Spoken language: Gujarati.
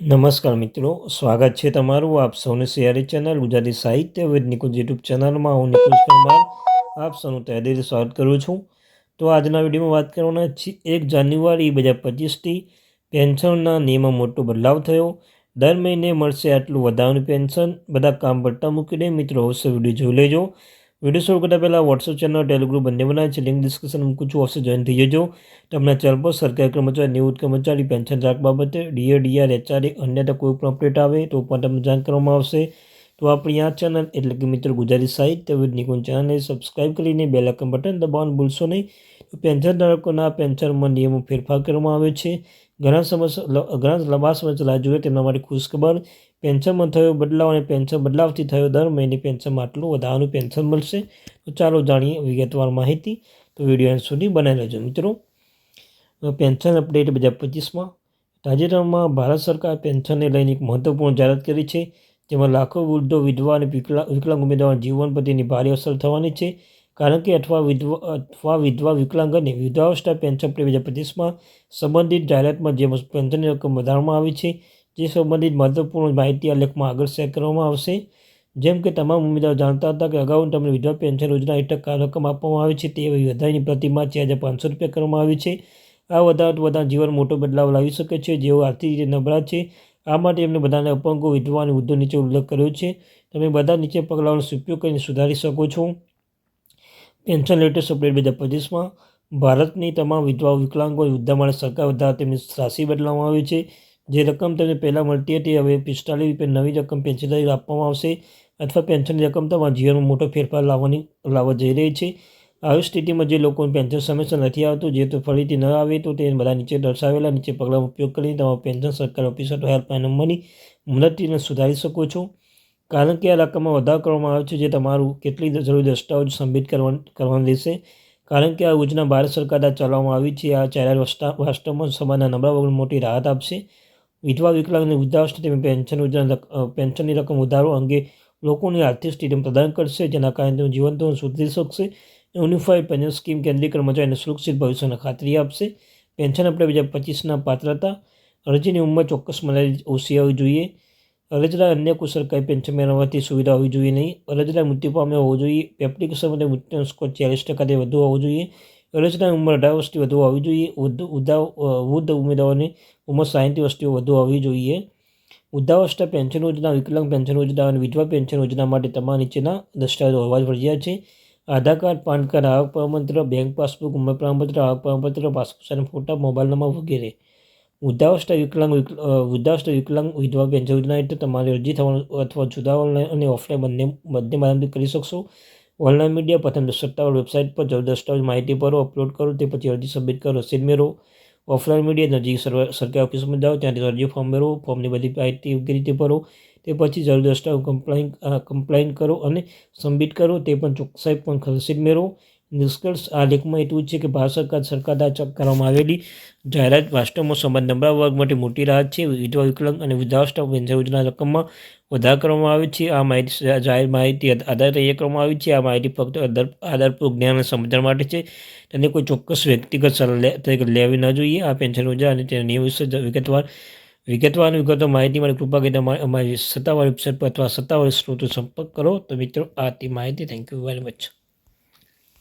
નમસ્કાર મિત્રો, સ્વાગત છે તમારું આપ સૌની સિયારી ચેનલ ગુજરાતી સાહિત્ય વિદ નિકુંજ યુટ્યુબ ચેનલમાં. હું નિકુંજ પરમાર, આપ સૌનું તહેદીથી સ્વાગત કરું છું. તો આજના વિડીયોમાં વાત કરવાના છે એક જાન્યુઆરી બે હજાર પચીસથી પેન્શનના નિયમમાં મોટો બદલાવ થયો. દર મહિને મળશે આટલું વધારાનું પેન્શન. બધા કામ પડતા મૂકીને મિત્રો અવશ્ય વીડિયો જોઈ લેજો. વીડિયો શરૂ કરતાં પહેલાં વોટ્સઅપ ચેનલ ટેલિગ્રુપ બંને બનાવે છે. લિંક ડિસ્ક્રિપ્શન મૂકું છું. અવશ્ય જોઈન થઈ જજો. તમને ચેનલ પર સરકારી કર્મચારી નિવૃત્ત કર્મચારી પેન્શન રાખ બાબતે ડીએ ડીઆર એચઆરએ અન્યતા કોઈ પણ અપડેટ આવે તો પણ તમને જાણ કરવામાં આવશે. તો આપણી આ ચેનલ એટલે કે મિત્ર ગુજરાતી સાહિત્ય વિદ નિકુંજ ચેનલને સબસ્ક્રાઈબ કરીને બે લાઇકન બટન દબાવવાનું ભૂલશો નહીં. પેન્શન ધારકોના પેન્શનમાં નિયમો ફેરફાર કરવામાં આવે છે. ઘણા સમસ્યા ઘણા લાંબા સમય ચલા જોઈએ તેમના માટે ખુશખબર. પેન્શનમાં થયો બદલાવ અને પેન્શન બદલાવથી થયો દર મહિને પેન્શનમાં આટલું વધારાનું પેન્શન મળશે. તો ચાલો જાણીએ વિગતવાર માહિતી. તો વીડિયો એન્ડ સુધી બનાવી લેજો મિત્રો. પેન્શન અપડેટ બે હજાર પચીસમાં તાજેતરમાં ભારત સરકાર પેન્શનને લઈને એક મહત્વપૂર્ણ જાહેરાત કરી છે, જેમાં લાખો વૃદ્ધો, વિધવા અને વિકલાંગ ઉમેદવાર જીવન પર તેની ભારે અસર થવાની છે. કારણ કે અથવા વિધવા અથવા વિધવા વિકલાંગ અને વિધવાવસ્થા પેન્શન બે હજાર પચીસમાં સંબંધિત જાહેરાતમાં જે પેન્શનની રકમ વધારવામાં આવી છે, જે સંબંધિત મહત્વપૂર્ણ માહિતી આ લેખમાં આગળ શેર કરવામાં આવશે. જેમ કે તમામ ઉમેદવારો જાણતા હતા કે અગાઉ તમને વિધવા પેન્શન યોજના હેઠળ રકમ આપવામાં આવે છે તે વધારાની પ્રતિમા ચાર હજાર પાંચસો રૂપિયા કરવામાં આવી છે. આ વધારો બધા જીવન મોટો બદલાવ લાવી શકે છે, જેઓ આર્થિક રીતે નબળા છે, આ માટે એમને બધાને અપંગો, વિધવા અને વૃદ્ધો નીચે ઉલ્લેખ કર્યો છે. તમે બધા નીચે પગલાંઓનો ઉપયોગ કરીને સુધારી શકો છો. પેન્શન લેટેસ્ટ અપડેટ બે હજાર પચીસમાં ભારતની તમામ વિધવા વિકલાંગો વૃદ્ધા માટે સરકાર વધારા તેમની રાશિ બદલવામાં આવી છે. જે રકમ તમને પહેલાં મળતી હતી, હવે પિસ્તાલીસ રૂપિયા નવી રકમ પેન્શન તરીકે આપવામાં આવશે અથવા પેન્શનની રકમ તમારા જીવનમાં મોટો ફેરફાર લાવવાની, લાવવા જઈ રહી છે. આવી સ્થિતિમાં જે લોકોને પેન્શન સમયસર નથી આવતું, જે તો ફરીથી ન આવે, તો તે બધા નીચે દર્શાવેલા, નીચે પગલાંનો ઉપયોગ કરીને તમારું પેન્શન સરકાર ઓફિસ અથવા હેલ્પલાઇન નંબરની મદદથી સુધારી શકો છો. કારણ કે આ રકમમાં વધારો કરવામાં આવે છે જે તમારું કેટલી જરૂરી દસ્તાવેજ સબમિટ કરવા કરવાનું રહેશે. કારણ કે આ યોજના ભારત સરકાર દ્વારા ચલાવવામાં આવી છે. આ ચાર વાસ્તવમાં સમાજના નબળા વર્ગને મોટી રાહત આપશે. વિધવા વિકલાંગ અને વૃદ્ધાવસ્થા તેમજ પેન્શન યોજના પેન્શનની રકમ વધારો અંગે લોકોની આર્થિક સ્થિતિ પ્રદાન કરશે, જેના કારણે તેનું જીવન તો સુધરી શકશે. યુનિફાઈડ પેન્શન સ્કીમ કેન્દ્રીય કર્મચારીને સુરક્ષિત ભવિષ્યને ખાતરી આપશે. પેન્શન આપણે બીજા પચીસના પાત્રતા અરજીની ઉંમર ચોક્કસ મર્યાદિત ઓછી આવવી જોઈએ. અરજદાર અન્ય કોઈ સરકારી પેન્શન મેળવવાથી સુવિધા હોવી જોઈએ નહીં. અરજદાર મૃત્યુ પામ્યો હોવો જોઈએ. એપ્લિકેશન માટે મૃત્યુનો સ્કોર ચાલીસ ટકાથી વધુ હોવો જોઈએ. અરજદારની ઉંમર અઢાર વર્ષથી વધુ હોવી જોઈએ. વૃદ્ધ ઉમેદવારોની ઉંમર સાહીઠ વર્ષથી વધુ હોવી જોઈએ. વૃદ્ધાવસ્થા પેન્શન યોજના, વિકલાંગ પેન્શન યોજના અને વિધવા પેન્શન યોજના માટે તમામ નીચેના દસ્તાવેજો હોવા ફરજિયાત છે. આધાર કાર્ડ, પાન કાર્ડ આવક પ્રમાણપત્ર બેંક પાસબુક, ઉંમર પ્રમાણપત્ર આવક પ્રમાણપત્ર પાસપોર્ટ ફોટા, મોબાઈલ નંબર વગેરે. વૃદ્ધાવસ્થા વિકલાંગ વૃદ્ધાવસ્થા વિકલાંગ વિધવા પેન્શન યોજના હેઠળ તમારી અરજી થવાનું અથવા જુદા ઓનલાઈન અને ઓફલાઈન બંને બંને માધ્યમથી કરી શકશો. ઓનલાઈન મીડિયા પ્રથમ સત્તાવાર વેબસાઇટ પર જરૂર દસ્તાવેજ માહિતી ભરો અપલોડ કરો, તે પછી અરજી સબમિટ કરો, રસીદ મેળવો. ઓફલાઈન મીડિયા નજીક સરકારી ઓફિસમાં જાઓ, ત્યાંથી અરજી ફોર્મ મેળવો, ફોર્મની બધી માહિતી યોગ્ય રીતે ભરો, તે પછી જરૂર દસ્તાવેજ કમ્પ્લાઇન કમ્પ્લાઇન કરો અને સબમિટ કરો, તે પણ ચોકસાઈ પણ રસીદ મેળવો. નિષ્કર્ષ આ લેખમાં એટલું છે કે ભારત સરકાર સરકાર દ્વારા કરવામાં આવેલી જાહેરાત વાસ્તવમાં સમાજ નબળા વર્ગ માટે મોટી રાહત છે. વિધવા વિકલાંગ અને વૃદ્ધાવસ્થા પેન્શન યોજના રકમમાં વધારો કરવામાં આવે છે. આ માહિતી જાહેર માહિતી આધાર તૈયાર કરવામાં આવી છે. આ માહિતી ફક્ત આધારપૂર્વક જ્ઞાન અને સમજણ માટે છે. તેને કોઈ ચોક્કસ વ્યક્તિગત સલાહ તરીકે લેવી ન જોઈએ. આ પેન્શન યોજના અને તેના નિયમ વિશે વિગતવાર વિગતવાર વિગતો માહિતી માટે કૃપા કરી અમારી સત્તાવાર વેબસાઇટ પર અથવા સત્તાવાર સ્ત્રોતો સંપર્ક કરો. તો મિત્રો, આ હતી માહિતી. Thank you very much